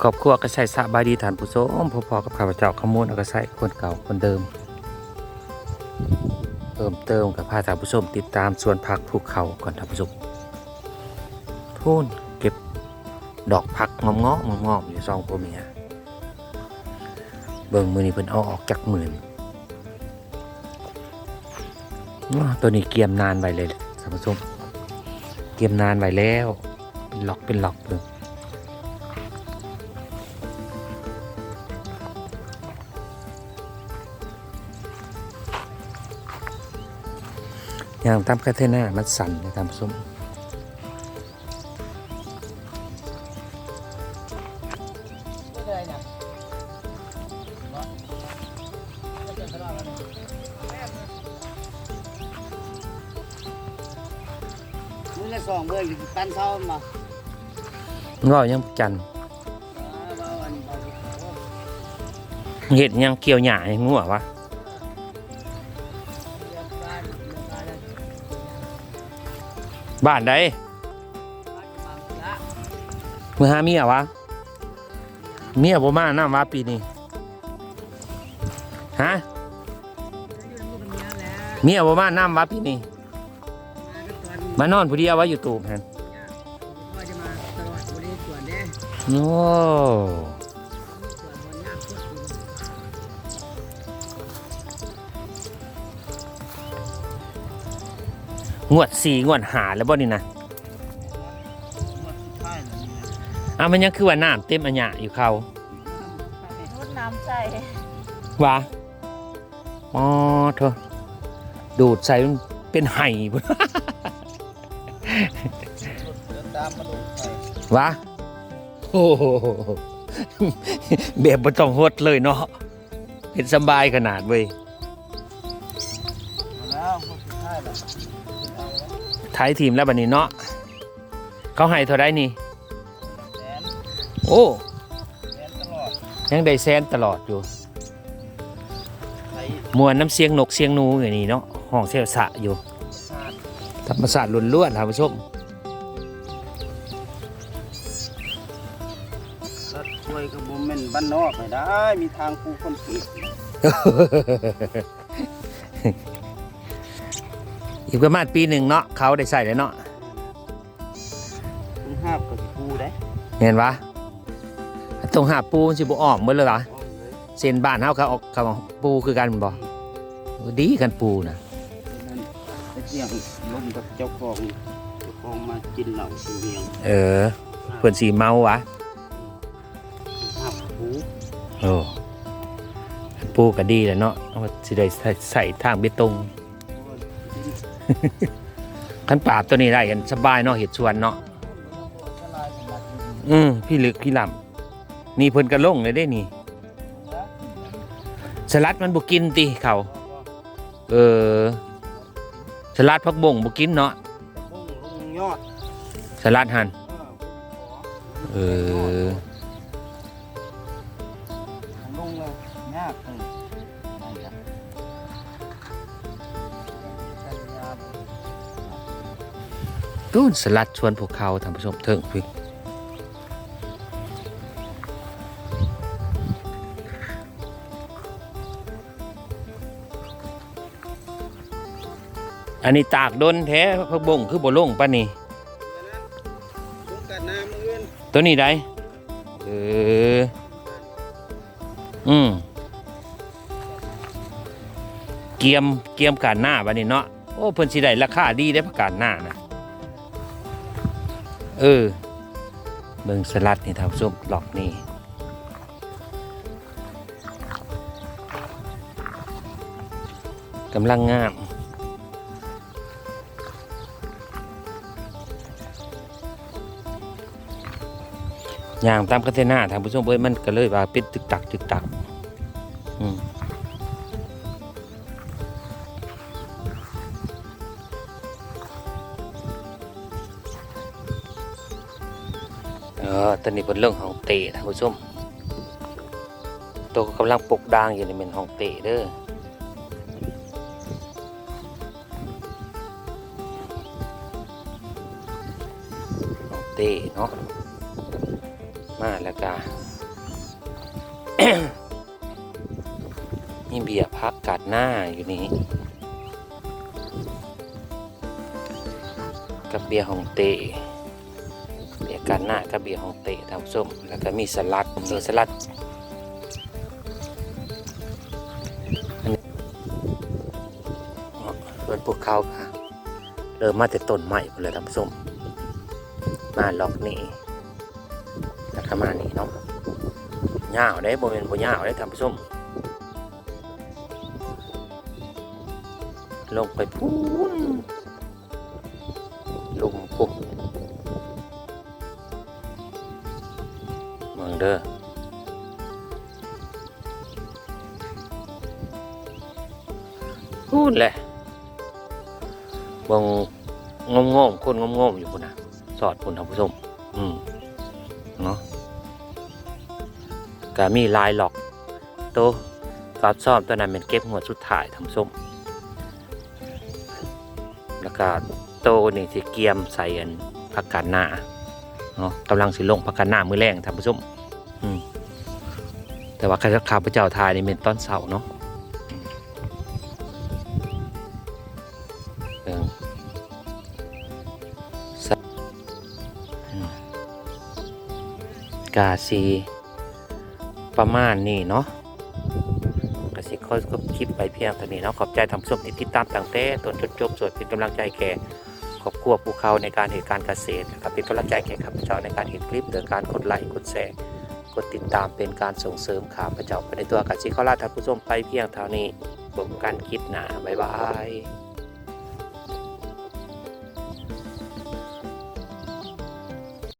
ครอบครัวก็ใช้สะบายดีฐานผู้ชมพอๆกับข้าพเจ้าขโมยเอาก็ใช้คนเก่าคนเดิม เพิ่มเติมกับพาท่านผู้ชมติดตามส่วนผักภูเขาก่อนท่านผู้ชมพูนเก็บดอกผักงอมงาะงอมอยู่ซองโพเมียเบิ่งมือนี้เพิ่นเอาออกจากมือนตัวนี้เกียมนานไว้เลยท่านผู้ชมเกียมนานไว้แล้ว เป็นล็อกเป็นล็อกเลย ย่างตามคาเทน่ามันสั่นนะตามส้มมือละสองเบอร์อยู่ปันเท่ามาง้อยังจันทร์เบาอันเบาเขาเห็ดยังเกี่ยวหญ้าให้งัววะ บ้านใดบ้านมาละมือหาเมียวะ เมียบ่มาน้ำวะปีนี้ฮะอยู่ในพวกเนี้ยแหละเมียบ่มาน้ำวะปีนี้มาก็ตอนมานอนผู้เดียววะอยู่ตูบแฮนพ่อจะมาตลอดบริส่วนเด้โอ้ งวดสี่งวดหาแล้วบ่นี่นะหมดสุดท้ายแล้วนี่อะมันยังคือว่าน้ำเต็มอันหยะอยู่เขารดน้ำใส่วะอ๋อเธอดูดใส่มันเป็นไห่พุ่นเดินตามมาดูไปวะโอ้โหแบบบ่ต้องหดเลยเนาะเห็นสำบายขนาดเว้ยมาแล้วหมดสุด ท้ายแล้วท้ายทีมแล้วบัดนี้เนาะเขาให้เท่าไดนี่แสนโอ้แสนตลอดยังได้แซนตลอดอยู่ไทยมวนน้ำเสียงนกเสียงหนูอย่างนี้เนาะห้องเสียสะอยู่ชาติธรรมศาสตร์ล้วนๆท่านผู้ชมรถช่วยกับบุมเมนบ้านนอกไม่ได้ มีทางคูคนผิด อีกประมาณปีหนึ่งเนาะเขาได้ใส่เลยเนาะคุณห้าบกับคูได้เห็นปะตรงหาปูมันสิบ่ออกหมดเลยล่ะอ้อมเลยเส้นบ้านเฮาเขาออกเขาปูคือกันบ่ดีกันปูนะนั่นไปเสี่ยงลมกับเจ้าของเจ้าของมากินเหล้าสูเวียงเออเพิ่นสีเมาวะห้าบคูโอ้ปูก็ดีแหล้วเนาะเอาสิได้ใส่ใส่ทางเบตง คันปราบตัวนี้ได้กันสบายเนาะเห็ดสวนเนาะอืมพี่ลึกพี่ลำนี่เพิ่นก็ลงเลยได้นี่ สลัดมันบ่กินติเขาเออ สลัดผักบ่งบ่กินเนาะลงยอดสลัดหันเออ ตูนสลัดชวนพวกเขาท่านผู้ชมเถิงพี่อันนี้ตากโดนแท้ผักบงคือบ่ลงปะนี่งกันน้ำมืออื่นตัวนี้ได้เอออืมเกียมเกียมการหน้าบัดนี้เนาะโอ้เพิ่นสิได้ราคาดีได้ประกาศหน้านะ เออ เบิ่งสลัดนี่ท่านผู้ชมหลอกนี่กำลังงามอย่างตามคันเทน่าท่างผู้ชมเอ้ยมันก็เลยว่าเป็นตึกตักตึกตัก อืม ตอนนี้เป็นเรื่องของเตะท่านผู้ชม ตัวกำลังปุกดางอยู่ในเป็นห้องเตะเด้อห้องเตะเนาะ มาแล้วก็มีเบียร์พักกัดหน้าอยู่นี่กับเบียร์ของเตเบียร์กัดหน้ากับเบียของเตทำส้มแล้วก็มีสลัดมีสลัดอันนี้ส่วนพวกเขาค่ะเริ่มมาแต่ต้นใหม่เลยทำส้มมาล็อกนี่แล้วก็มานี่เนาะยาวได้บ่เป็นบ่ยาวได้ทำส้มลงไปพูน เมืองเด้อพูนแหละเบงงมงมๆคนงมงมๆอยู่พุ่นนะสอดพุ่นท่านผู้ชมอืมเนาะก็มีลายหลอกโตวกอดซ่อมตัวนั้นเป็นเก็บหัวสุดท้ายท่านผู้ชมแล้วก็โตนี่สิเกียมใส่อันผักกาดหน้าเนาะกำลังสิลงผักกาดหน้ามือแรงท่านผู้ชมอืม แต่ว่าข้าข้าพเจ้าทายนี่เป็นตอนเสาเนาะกาซีประมาณนี้เนาะกสิค่อยก็คลิปไปเพียงเท่านี้เนาะขอบใจทำส้มที่ติดตามตั้งแต่ต้นจนจบสวนเป็นกำลังใจแก่ขอบครัวภูเขาในการเหตุการณ์เกษตรนะครับเป็นกำลังใจแก่ข้าพเจ้าในการเห็นคลิปโดยการกดไลค์กดแชร์ กดติดตามเป็นการส่งเสริมข่าพเจ้าไปในตัวกสิขอลาท่านผู้ชมไปเพียงเท่านี้เบิ่งกันคิดหนาบ๊ายบาย